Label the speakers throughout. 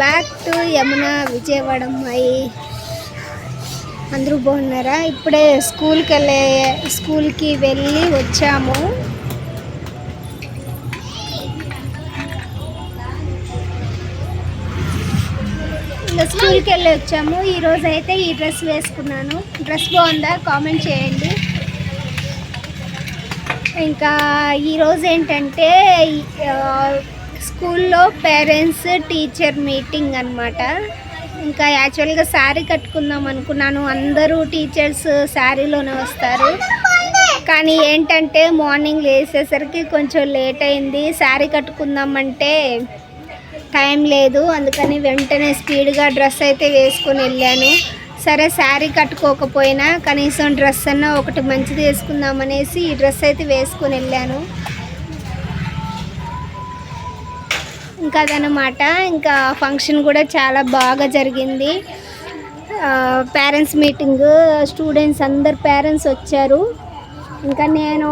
Speaker 1: Back to Yamuna Vijayawada అమ్మాయి అందరూ బాగున్నారా? ఇప్పుడే స్కూల్కి వెళ్ళే స్కూల్కి వెళ్ళి వచ్చాము. ఇంకా స్కూల్కి వెళ్ళి వచ్చాము. ఈరోజు అయితే ఈ డ్రెస్ వేసుకున్నాను. డ్రెస్ బాగుందా? కామెంట్ చేయండి. ఇంకా ఈరోజు ఏంటంటే స్కూల్లో పేరెంట్స్ టీచర్ మీటింగ్ అన్నమాట. ఇంకా యాక్చువల్గా శారీ కట్టుకుందాం అనుకున్నాను. అందరూ టీచర్స్ శారీలోనే వస్తారు. కానీ ఏంటంటే మార్నింగ్ లేసేసరికి కొంచెం లేట్ అయింది. శారీ కట్టుకుందామంటే టైం లేదు. అందుకని వెంటనే స్పీడ్గా డ్రెస్ అయితే వేసుకొని వెళ్ళాను. సరే శారీ కట్టుకోకపోయినా కనీసం డ్రెస్ అన్నా ఒకటి మంచిది వేసుకుందామనేసి ఈ డ్రెస్ అయితే వేసుకొని వెళ్ళాను. ఇంకా అదనమాట. ఇంకా ఫంక్షన్ కూడా చాలా బాగా జరిగింది. పేరెంట్స్ మీటింగ్ స్టూడెంట్స్ అందరు పేరెంట్స్ వచ్చారు. ఇంకా నేను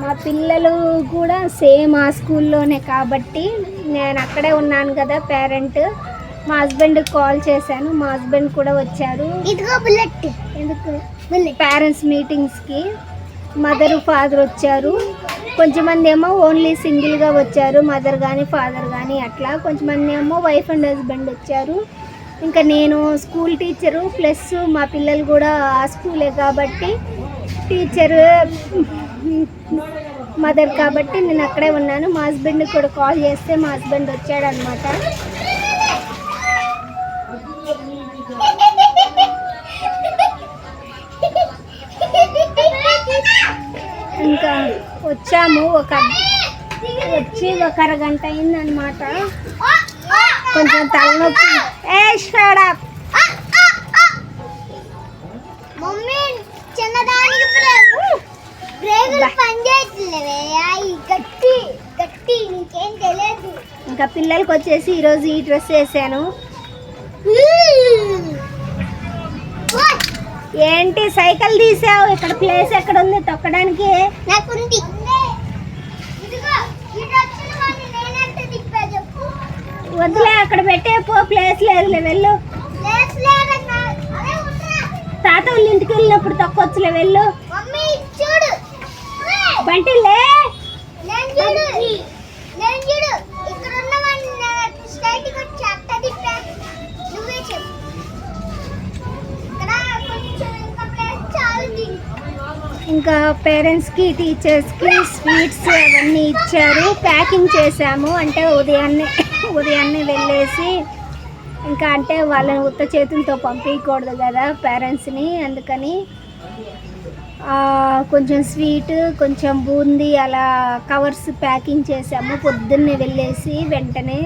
Speaker 1: మా పిల్లలు కూడా సేమ్ ఆ స్కూల్లోనే కాబట్టి నేను అక్కడే ఉన్నాను కదా పేరెంట్. మా హస్బెండ్కి కాల్ చేశాను. మా హస్బెండ్ కూడా వచ్చారు.
Speaker 2: ఇదిగో బుల్లెట్.
Speaker 1: ఎందుకు? పేరెంట్స్ మీటింగ్స్కి. మదర్ ఫాదర్ వచ్చారు. కొంచెమంది ఏమో ఓన్లీ సింగిల్గా వచ్చారు మదర్ కానీ ఫాదర్ కానీ అట్లా. కొంచెమంది ఏమో వైఫ్ అండ్ హస్బెండ్ వచ్చారు. ఇంకా నేను స్కూల్ టీచరు ప్లస్ మా పిల్లలు కూడా ఆ స్కూలే కాబట్టి టీచరు మదర్ కాబట్టి నేను అక్కడే ఉన్నాను. మా హస్బెండ్ కూడా కాల్ చేస్తే మా హస్బెండ్ వచ్చాడు వచ్చాము. ఒక వచ్చి ఒక అరగంట అయిందనమాట కొంచెం తలనొప్పి. ఏ షడప్
Speaker 2: మమ్మీ చిన్నదానికి గట్టి గట్టి నీకేం తెలియదు.
Speaker 1: ఇంకా పిల్లలకి వచ్చేసి ఈరోజు ఈ డ్రెస్ వేసాను. ఏంటి సైకిల్ తీసావు? ఇక్కడ ప్లేస్ ఎక్కడ ఉంది? తొక్కడానికి?
Speaker 2: నాకుంది.
Speaker 1: వద్దులే అక్కడ పెట్టే పో ప్లేస్ లేదులే వెళ్ళు. తాత వాళ్ళ ఇంటికి వెళ్ళినప్పుడు తొక్కొచ్చులే వెళ్ళు.
Speaker 2: మమ్మీ ఇది చూడు
Speaker 1: బంటి లే.
Speaker 2: నేను చూడు. నేను చూడు. ఇక్కడ ఉన్న వాడిని స్ట్రైట్గా వచ్చి అట్ట తిప్పా నువ్వే చెప్పు. ఇక్కడ కొంచెం ఇంకా
Speaker 1: పేరెంట్స్కి టీచర్స్కి స్వీట్స్ అవన్నీ ఇచ్చారు. ప్యాకింగ్ చేసాము అంటే ఉదయాన్నే. ఉదయాన్నే వెళ్ళేసి ఇంకా అంటే వాళ్ళని ఉత్త చేతులతో పంపించకూడదు కదా పేరెంట్స్ని అందుకని కొంచెం స్వీట్ కొంచెం బూందీ అలా కవర్స్ ప్యాకింగ్ చేసాము. పొద్దున్నే వెళ్ళేసి వెంటనే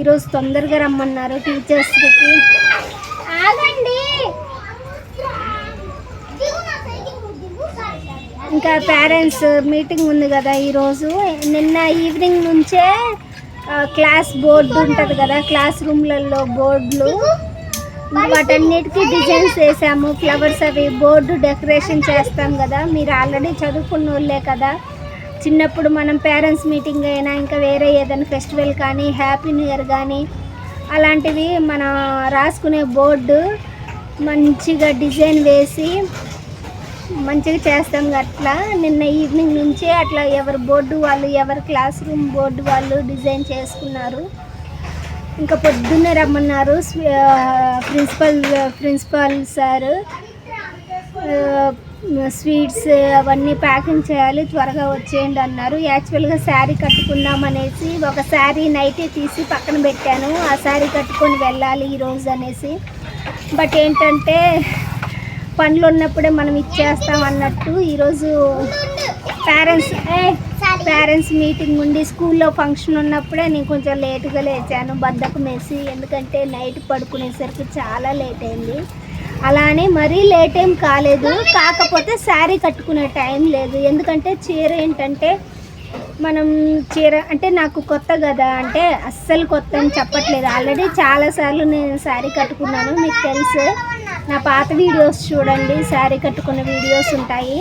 Speaker 1: ఈరోజు తొందరగా రమ్మన్నారు టీచర్స్కి. ఆగండి. ఇంకా పేరెంట్స్ మీటింగ్ ఉంది కదా ఈరోజు. నిన్న ఈవినింగ్ నుంచే క్లాస్ బోర్డు ఉంటుంది కదా క్లాస్ రూమ్లలో బోర్డులు. వాటన్నిటికీ డిజైన్స్ వేసాము ఫ్లవర్స్ అవి బోర్డు డెకరేషన్ చేస్తాం కదా మీరు ఆల్రెడీ చదువుకున్న వాళ్ళే కదా. చిన్నప్పుడు మనం పేరెంట్స్ మీటింగ్ అయినా ఇంకా వేరే ఏదైనా ఫెస్టివల్ కానీ హ్యాపీ న్యూ ఇయర్ కానీ అలాంటివి మనం రాసుకునే బోర్డు మంచిగా డిజైన్ వేసి మంచిగా చేస్తాం అట్లా. నిన్న ఈవినింగ్ నుంచే అట్లా ఎవరి బోర్డు వాళ్ళు ఎవరి క్లాస్ రూమ్ బోర్డు వాళ్ళు డిజైన్ చేసుకున్నారు. ఇంకా పొద్దున్నే రమ్మన్నారు ప్రిన్సిపల్ ప్రిన్సిపల్ సార్. స్వీట్స్ అవన్నీ ప్యాకింగ్ చేయాలి త్వరగా వచ్చేయండి అన్నారు. యాక్చువల్గా శారీ కట్టుకుందాం అనేసి ఒక శారీ నైటే తీసి పక్కన పెట్టాను. ఆ శారీ కట్టుకొని వెళ్ళాలి ఈరోజు అనేసి. బట్ ఏంటంటే పనులు ఉన్నప్పుడే మనం ఇచ్చేస్తాం అన్నట్టు ఈరోజు పేరెంట్స్ పేరెంట్స్ మీటింగ్ ఉండి స్కూల్లో ఫంక్షన్ ఉన్నప్పుడే నేను కొంచెం లేటుగా లేచాను. బద్దకం వేసి ఎందుకంటే నైట్ పడుకునేసరికి చాలా లేట్ అయింది. అలానే మరీ లేట్ ఏం కాలేదు. కాకపోతే శారీ కట్టుకునే టైం లేదు. ఎందుకంటే చీర ఏంటంటే మనం చీర అంటే నాకు కొత్త కదా అంటే అస్సలు కొత్త అని చెప్పట్లేదు. ఆల్రెడీ చాలాసార్లు నేను శారీ కట్టుకున్నాను. మీకు తెలుసు. నా పాత వీడియోస్ చూడండి శారీ కట్టుకున్న వీడియోస్ ఉంటాయి.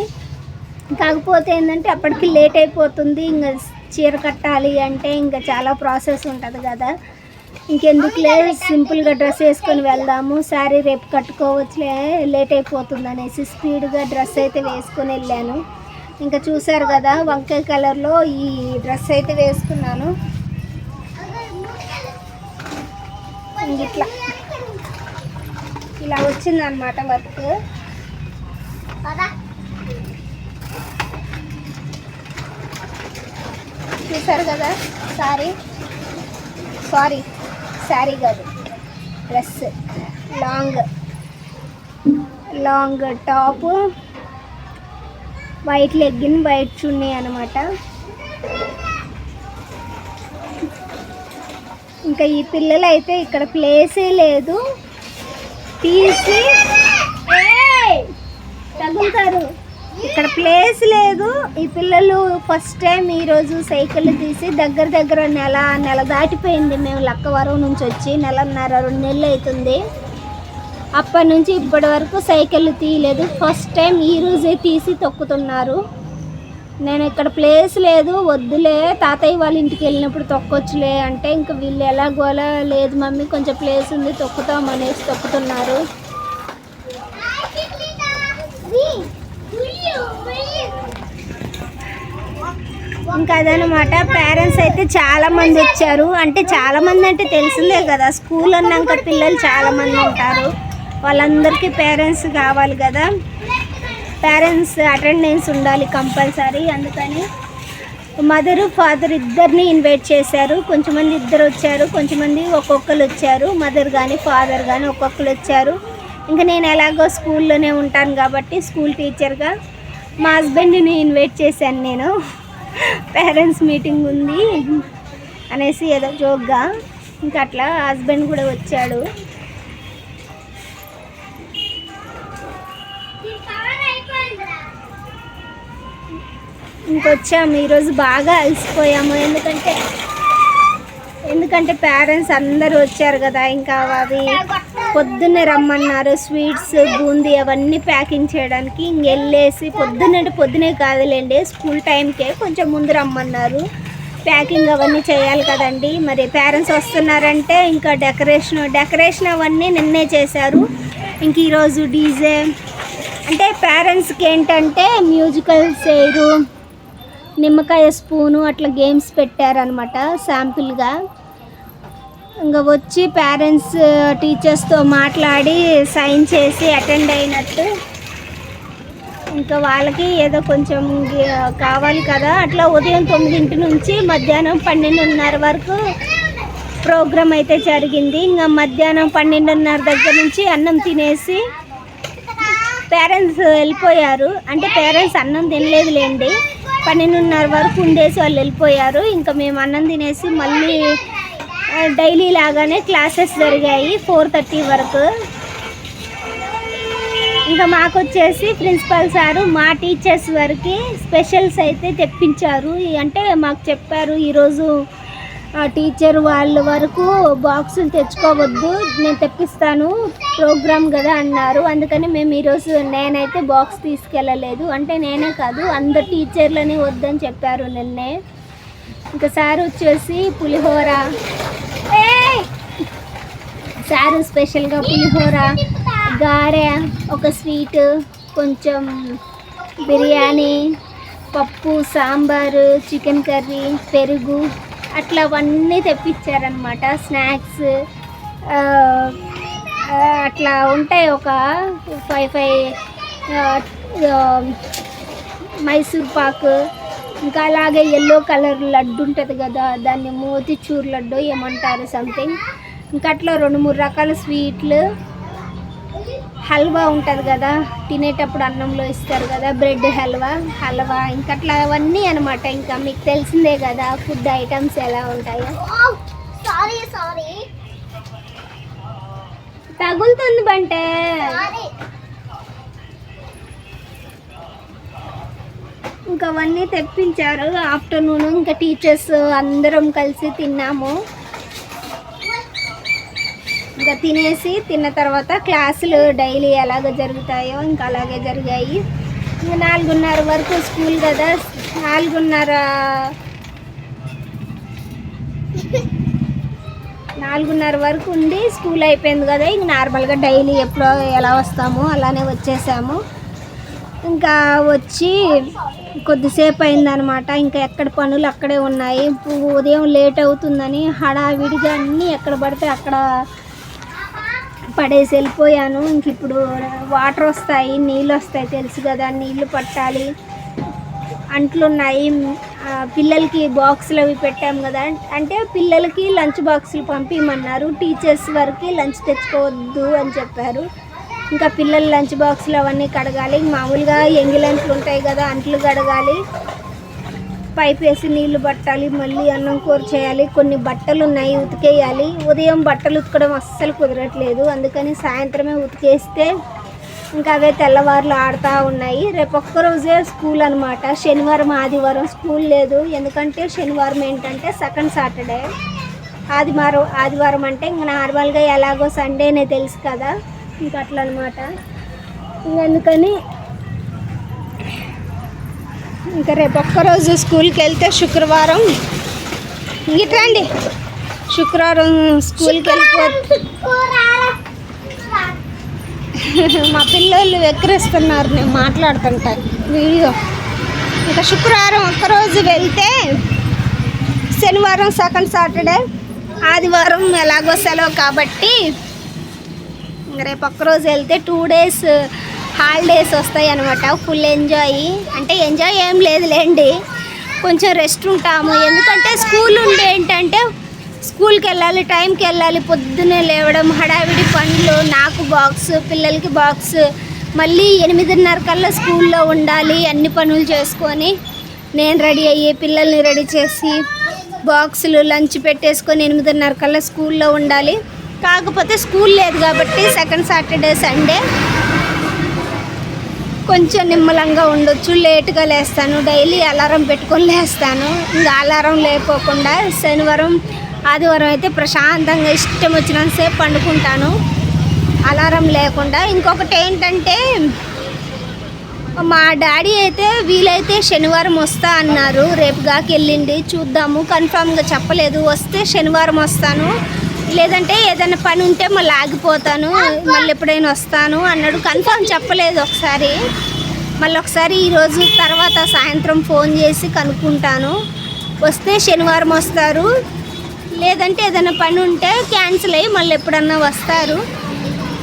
Speaker 1: కాకపోతే ఏంటంటే అప్పటికి లేట్ అయిపోతుంది ఇంకా చీర కట్టాలి అంటే ఇంకా చాలా ప్రాసెస్ ఉంటుంది కదా. ఇంకెందుకులే సింపుల్గా డ్రెస్ వేసుకొని వెళ్దాము శారీ రేపు కట్టుకోవచ్చులే లేట్ అయిపోతుంది అనేసి స్పీడ్గా డ్రెస్ అయితే వేసుకొని వెళ్ళాను. ఇంకా చూసారు కదా వంకాయ కలర్లో ఈ డ్రెస్ అయితే వేసుకున్నాను. ఇట్లా. ఇలా వచ్చిందనమాట వర్క్.
Speaker 2: పదా.
Speaker 1: చూసారు కదా? సారీ. సారీ. శారీ కాదు. Dress. Long. Long top. White legging white chunni అనమాట ఇంకా ఈ పిల్లలు అయితే ఇక్కడ ప్లేసే లేదు. తీసి తగులుతారు. ఇక్కడ ప్లేస్ లేదు. ఈ పిల్లలు ఫస్ట్ టైం ఈరోజు సైకిల్ తీసి దగ్గర దగ్గర నెల నెల దాటిపోయింది. మేము లక్కవరం నుంచి వచ్చి నెలన్నర రెండు నెలలు అవుతుంది. అప్పటి నుంచి ఇప్పటి వరకు సైకిల్ తీయలేదు. ఫస్ట్ టైం ఈ రోజే తీసి తొక్కుతున్నారు. నేను ఇక్కడ ప్లేస్ లేదు వద్దులే. తాతయ్య వాళ్ళ ఇంటికి వెళ్ళినప్పుడు తొక్కొచ్చులే అంటే ఇంకా వీళ్ళు ఎలాగోలా లేదు మమ్మీ కొంచెం ప్లేస్ ఉంది తొక్కుతాం అనేసి తొక్కుతున్నారు. ఇంకా అదనమాట పేరెంట్స్ అయితే చాలామంది వచ్చారు. అంటే చాలామంది అంటే తెలిసిందే కదా స్కూల్ అన్నాక పిల్లలు చాలామంది ఉంటారు. వాళ్ళందరికీ పేరెంట్స్ కావాలి కదా. పేరెంట్స్ అటెండెన్స్ ఉండాలి కంపల్సరీ. అందుకని మదరు ఫాదర్ ఇద్దరిని ఇన్వైట్ చేశారు. కొంచెమంది ఇద్దరు వచ్చారు కొంచెమంది ఒక్కొక్కరు వచ్చారు. మదర్ కానీ ఫాదర్ కానీ ఒక్కొక్కరు వచ్చారు. ఇంకా నేను ఎలాగో స్కూల్లోనే ఉంటాను కాబట్టి స్కూల్ టీచర్గా మా హస్బెండ్ని ఇన్వైట్ చేశాను నేను. పేరెంట్స్ మీటింగ్ ఉంది అనేసి ఏదో జోక్గా ఇంకా అట్లా హస్బెండ్ కూడా వచ్చాడు. ఇంకొచ్చాము ఈరోజు బాగా అలసిపోయాము. ఎందుకంటే ఎందుకంటే పేరెంట్స్ అందరూ వచ్చారు కదా. ఇంకా అవి పొద్దున్నే రమ్మన్నారు. స్వీట్స్ బూందీ అవన్నీ ప్యాకింగ్ చేయడానికి. ఇంక వెళ్ళేసి పొద్దున్నే పొద్దునే కాదులేండి. స్కూల్ టైంకే కొంచెం ముందు రమ్మన్నారు. ప్యాకింగ్ అవన్నీ చేయాలి కదండి. మరి పేరెంట్స్ వస్తున్నారంటే ఇంకా డెకరేషన్ డెకరేషన్ అవన్నీ నిన్నే చేశారు. ఇంక ఈరోజు డీజే అంటే పేరెంట్స్కి ఏంటంటే మ్యూజికల్ చైరు నిమ్మకాయ స్పూను అట్లా గేమ్స్ పెట్టారనమాట శాంపిల్గా ఇంకా వచ్చి పేరెంట్స్ టీచర్స్తో మాట్లాడి సైన్ చేసి అటెండ్ అయినట్టు. ఇంకా వాళ్ళకి ఏదో కొంచెం కావాలి కదా. అట్లా ఉదయం తొమ్మిదింటి నుంచి మధ్యాహ్నం పన్నెండున్నర వరకు ప్రోగ్రాం అయితే జరిగింది. ఇంకా మధ్యాహ్నం పన్నెండున్నర దగ్గర నుంచి అన్నం తినేసి పేరెంట్స్ వెళ్ళిపోయారు. అంటే పేరెంట్స్ అన్నం తినలేదులేండి. పన్నెండున్నర వరకు ఉండేసి వాళ్ళు వెళ్ళిపోయారు. ఇంకా మేము అన్నం తినేసి మళ్ళీ డైలీ లాగానే క్లాసెస్ జరిగాయి ఫోర్ థర్టీ వరకు. ఇంకా మాకు వచ్చేసి ప్రిన్సిపల్ సారు మా టీచర్స్ వరకు స్పెషల్స్ అయితే తెప్పించారు. అంటే మాకు చెప్పారు ఈరోజు ఆ టీచర్ వాళ్ళ వరకు బాక్సులు తెచ్చుకోవద్దు నేను తెప్పిస్తాను ప్రోగ్రామ్ కదా అన్నారు. అందుకని మేము ఈరోజు నేనైతే బాక్స్ తీసుకెళ్ళలేదు. అంటే నేనే కాదు అందరు టీచర్లని వద్దని చెప్పారు నిన్నే. ఇంకా సార్ వచ్చేసి పులిహోర. సారు స్పెషల్గా పులిహోర గారె ఒక స్వీట్ కొంచెం బిర్యానీ పప్పు సాంబారు చికెన్ కర్రీ పెరుగు. అట్లా అవన్నీ తెప్పించారనమాట స్నాక్స్ అట్లా ఉంటాయి ఒక ఫైవ్ ఫైవ్ మైసూర్ పాకు ఇంకా అలాగే ఎల్లో కలర్ లడ్డు ఉంటుంది కదా దాన్ని మోతిచూర్ లడ్డు ఏమంటారు సంథింగ్ ఇంకా అట్లా రెండు మూడు రకాల స్వీట్లు హల్వా ఉంటుంది కదా తినేటప్పుడు అన్నంలో ఇస్తారు కదా బ్రెడ్ హల్వా హల్వా ఇంకా అట్లా అవన్నీ అనమాట ఇంకా మీకు తెలిసిందే కదా ఫుడ్ ఐటమ్స్ ఎలా ఉంటాయో.
Speaker 2: సారీ సారీ
Speaker 1: తగులుతుంది బంటే. ఇంకా అవన్నీ తెప్పించారు. ఆఫ్టర్నూన్ ఇంకా టీచర్స్ అందరం కలిసి తిన్నాము. ఇంకా తినేసి తిన్న తర్వాత క్లాసులు డైలీ ఎలాగ జరుగుతాయో ఇంకా అలాగే జరిగాయి. ఇంకా నాలుగున్నర వరకు స్కూల్ కదా నాలుగున్నర నాలుగున్నర వరకు ఉండి స్కూల్ అయిపోయింది కదా ఇంక నార్మల్గా డైలీ ఎప్పుడో ఎలా వస్తామో అలానే వచ్చేసాము. ఇంకా వచ్చి కొద్దిసేపు అయిందనమాట. ఇంకా ఎక్కడ పనులు అక్కడే ఉన్నాయి. ఉదయం లేట్ అవుతుందని హడావిడిగా అన్నీ ఎక్కడ పడితే అక్కడ పడేసి వెళ్ళిపోయాను. ఇంక ఇప్పుడు వాటర్ వస్తాయి నీళ్ళు వస్తాయి తెలుసు కదా నీళ్ళు పట్టాలి. అంట్లు ఉన్నాయి. పిల్లలకి బాక్సులు అవి పెట్టాం కదా. అంటే పిల్లలకి లంచ్ బాక్సులు పంపించమన్నారు టీచర్స్ వరకు లంచ్ తెచ్చుకోవద్దు అని చెప్పారు. ఇంకా పిల్లల లంచ్ బాక్సులు అవన్నీ కడగాలి. మామూలుగా ఎంగిలంట్లు ఉంటాయి కదా అంట్లు కడగాలి. పైప్ వేసి నీళ్ళు పట్టాలి మళ్ళీ అన్నం కూర చేయాలి. కొన్ని బట్టలు ఉన్నాయి ఉతికేయాలి. ఉదయం బట్టలు ఉతకడం అస్సలు కుదరట్లేదు. అందుకని సాయంత్రమే ఉతికేస్తే ఇంకా అవే తెల్లవారులు ఆడుతూ ఉన్నాయి. రేపు ఒక్కరోజే స్కూల్ అనమాట శనివారం ఆదివారం స్కూల్ లేదు. ఎందుకంటే శనివారం ఏంటంటే సెకండ్ సాటర్డే ఆదివారం ఆదివారం అంటే ఇంకా నార్మల్గా ఎలాగో సండేనే తెలుసు కదా. ఇంకా అట్లా అనమాట అందుకని ఇంకా రేపు ఒక్కరోజు స్కూల్కి వెళ్తే శుక్రవారం. ఇట్రండి శుక్రవారం స్కూల్కి వెళ్ళిపోతే మా పిల్లలు ఎక్కిరిస్తున్నారు నేను మాట్లాడుతుంటా. వీడియో. ఇంకా శుక్రవారం ఒక్కరోజు వెళ్తే శనివారం సెకండ్ సాటర్డే ఆదివారం ఎలాగో సెలవు కాబట్టి రేపు ఒక్కరోజు వెళ్తే టూ డేస్ హాలిడేస్ వస్తాయి అనమాట ఫుల్ ఎంజాయ్ అంటే ఎంజాయ్ ఏం లేదులేండి. కొంచెం రెస్ట్ ఉంటాము. ఎందుకంటే స్కూల్ ఉండి ఏంటంటే స్కూల్కి వెళ్ళాలి టైంకి వెళ్ళాలి పొద్దున్నే లేవడం హడావిడి పనులు నాకు బాక్స్ పిల్లలకి బాక్స్ మళ్ళీ ఎనిమిదిన్నర కల్లా స్కూల్లో ఉండాలి అన్ని పనులు చేసుకొని నేను రెడీ అయ్యి పిల్లల్ని రెడీ చేసి బాక్సులు లంచ్ పెట్టేసుకొని ఎనిమిదిన్నర కల్లా స్కూల్లో ఉండాలి. కాకపోతే స్కూల్ లేదు కాబట్టి సెకండ్ సాటర్డే సండే కొంచెం నిమ్మలంగా ఉండొచ్చు లేట్గా లేస్తాను డైలీ అలారం పెట్టుకొని లేస్తాను. ఇంకా అలారం లేకోకుండా శనివారం ఆదివారం అయితే ప్రశాంతంగా ఇష్టం వచ్చినంతసేపు పండుకుంటాను. అలారం లేకుండా ఇంకొకటి ఏంటంటే మా డాడీ అయితే వీలైతే శనివారం వస్తా అన్నారు. రేపు చూద్దాము. కన్ఫామ్గా చెప్పలేదు. వస్తే శనివారం వస్తాను. లేదంటే ఏదైనా పని ఉంటే మళ్ళీ ఆగిపోతాను మళ్ళీ ఎప్పుడైనా వస్తాను అన్నాడు. కన్ఫామ్ చెప్పలేదు ఒకసారి. మళ్ళీ ఒకసారి ఈరోజు తర్వాత సాయంత్రం ఫోన్ చేసి కనుక్కుంటాను. వస్తే శనివారం వస్తారు. లేదంటే ఏదైనా పని ఉంటే క్యాన్సిల్ అయ్యి మళ్ళీ ఎప్పుడన్నా వస్తారు.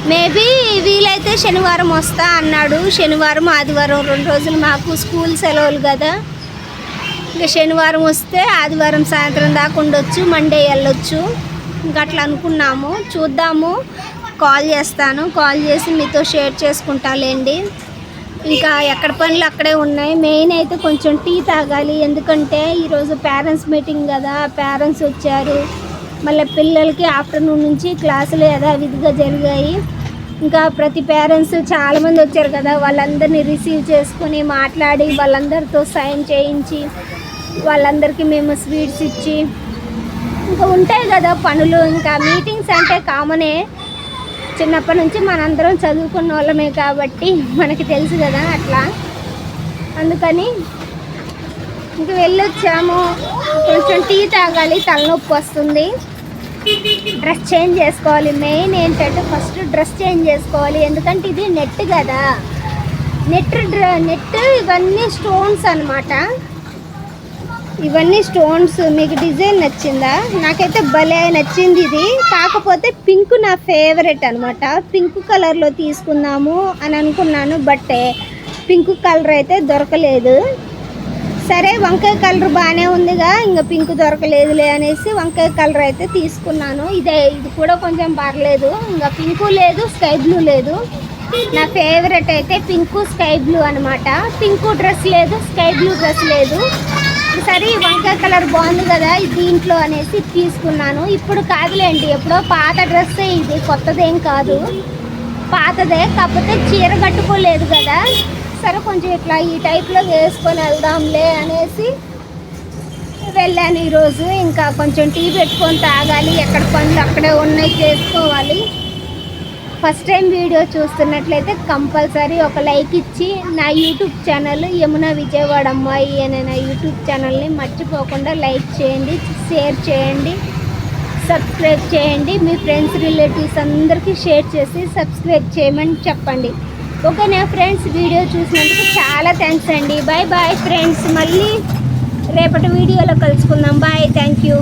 Speaker 1: మేబీ వీలైతే శనివారం వస్తా అన్నాడు. శనివారం ఆదివారం రెండు రోజులు మాకు స్కూల్ సెలవులు కదా. ఇంకా శనివారం వస్తే ఆదివారం సాయంత్రం దాకా ఉండొచ్చు మండే వెళ్ళొచ్చు. ఇంకా అట్లా అనుకున్నాము. చూద్దాము. కాల్ చేస్తాను. కాల్ చేసి మీతో షేర్ చేసుకుంటాలేండి. ఇంకా ఎక్కడ పనులు అక్కడే ఉన్నాయి. మెయిన్ అయితే కొంచెం టీ తాగాలి. ఎందుకంటే ఈరోజు పేరెంట్స్ మీటింగ్ కదా. పేరెంట్స్ వచ్చారు. మళ్ళీ పిల్లలకి ఆఫ్టర్నూన్ నుంచి క్లాసులు యథావిధిగా జరిగాయి. ఇంకా ప్రతి పేరెంట్స్ చాలామంది వచ్చారు కదా. వాళ్ళందరినీ రిసీవ్ చేసుకొని మాట్లాడి వాళ్ళందరితో సైన్ చేయించి వాళ్ళందరికీ మేము స్వీట్స్ ఇచ్చి ఉంటాయి కదా పనులు. ఇంకా మీటింగ్స్ అంటే కామనే. చిన్నప్పటి నుంచి మనందరం చదువుకున్న వాళ్ళమే కాబట్టి మనకి తెలుసు కదా అట్లా. అందుకని ఇంక వెళ్ళొచ్చాము. కొంచెం టీ తాగాలి తలనొప్పి వస్తుంది. డ్రెస్ చేంజ్ చేసుకోవాలి. మెయిన్ ఏంటంటే ఫస్ట్ డ్రెస్ చేంజ్ చేసుకోవాలి. ఎందుకంటే ఇది నెట్ కదా. నెట్ నెట్ ఇవన్నీ స్టోన్స్ అనమాట ఇవన్నీ స్టోన్స్ మీకు డిజైన్ నచ్చిందా? నాకైతే భలే నచ్చింది ఇది. కాకపోతే పింక్ నా ఫేవరెట్ అనమాట పింక్ కలర్లో తీసుకుందాము అని అనుకున్నాను బట్ పింక్ కలర్ అయితే దొరకలేదు. సరే వంకాయ కలర్ బాగానే ఉందిగా ఇంకా పింక్ దొరకలేదులే అనేసి వంకాయ కలర్ అయితే తీసుకున్నాను. ఇదే ఇది కూడా కొంచెం పర్లేదు. ఇంకా పింకు లేదు స్కై బ్లూ లేదు. నా ఫేవరెట్ అయితే పింకు స్కై బ్లూ అనమాట పింకు డ్రెస్ లేదు స్కై బ్లూ డ్రెస్ లేదు. సరే వంకాయ కలర్ బాగుంది కదా దీంట్లో అనేసి తీసుకున్నాను. ఇప్పుడు కాదులేండి ఎప్పుడో పాత డ్రెస్సే ఇది కొత్తదేం కాదు. పాతదే కాకపోతే చీర కట్టుకోలేదు కదా. సరే కొంచెం ఇట్లా ఈ టైప్లో వేసుకొని వెళ్దాంలే అనేసి వెళ్ళాను ఈరోజు. ఇంకా కొంచెం టీ పెట్టుకొని తాగాలి ఎక్కడ పనులు అక్కడే ఉన్నాయి చేసుకోవాలి. ఫస్ట్ టైం వీడియో చూస్తున్నట్లయితే కంపల్సరీ ఒక లైక్ ఇచ్చి నా యూట్యూబ్ ఛానల్ యమున విజయవాడ అమ్మాయి అనే నా యూట్యూబ్ ఛానల్ని మర్చిపోకుండా లైక్ చేయండి షేర్ చేయండి సబ్స్క్రైబ్ చేయండి. మీ ఫ్రెండ్స్ రిలేటివ్స్ అందరికీ షేర్ చేసి సబ్స్క్రైబ్ చేయమని చెప్పండి. ఓకేనా ఫ్రెండ్స్? వీడియో చూసినందుకు చాలా థ్యాంక్స్ అండి. Bye bye friends. మళ్ళీ రేపటి వీడియోలో కలుసుకుందాం. బాయ్. Thank you.